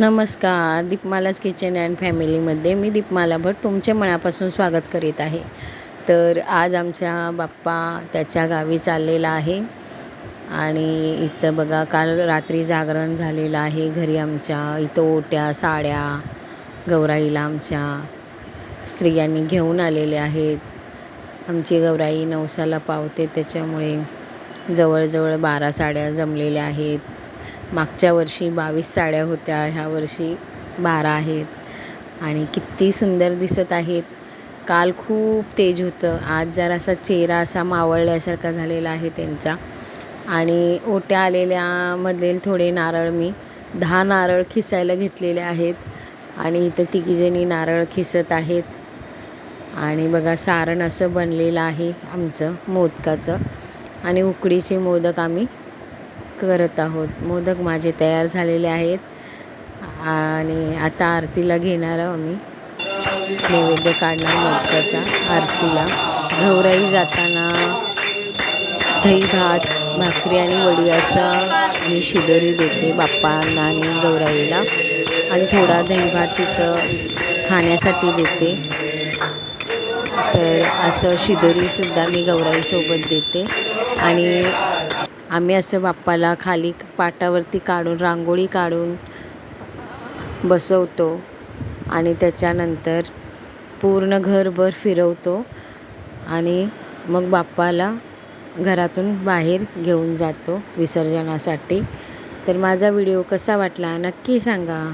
नमस्कार दीपमालाच kitchen and फॅमिलीमध्ये मी दीपमाला भट तुमचे मनापासून स्वागत करीत आहे. तर आज आमच्या बाप्पा त्याच्या गावी चाललेला आहे आणि इथं बघा काल रात्री जागरण झालेलं आहे. घरी आमच्या इथं ओट्या साड्या गौराईला आमच्या स्त्रियांनी घेऊन आलेले आहेत. आमची गौराई नवसाला पावते त्याच्यामुळे जवळजवळ बारा साड्या जमलेल्या आहेत. मागच्या वर्षी बावीस साड्या होत्या ह्या वर्षी बारा आहेत. आणि किती सुंदर दिसत आहेत. काल खूप तेज होतं. आज जरासा चेहरा असा मावळल्यासारखा झालेला आहे त्यांचा. आणि ओट्या आलेल्यामधील थोडे नारळ मी दहा नारळ खिसायला घेतलेले आहेत. आणि इथं तिघीजणी नारळ खिसत आहेत. आणि बघा सारण असं बनलेलं आहे आमचं मोदकाचं. आणि उकडीचे मोदक आम्ही करत आहोत. मोदक माझे तयार झालेले आहेत. आणि आता आरतीला घेणार आहोत आम्ही नैवेद्य काढणार मोदकाचा आरतीला. गौराई जाताना दही भात भाकरी आणि वडी असं मी शिदोरी देते बाप्पांना आणि गौराईला. आणि थोडा दही भात तिथं खाण्यासाठी देते. तर असं शिदोरीसुद्धा मी गौराईसोबत देते. आणि आम्ही असं बाप्पाला खाली पाटावरती काढून रांगोळी काढून बसवतो आणि त्याच्यानंतर पूर्ण घरभर फिरवतो आणि मग बाप्पाला घरातून बाहेर घेऊन जातो विसर्जनासाठी. तर माझा व्हिडिओ कसा वाटला नक्की सांगा.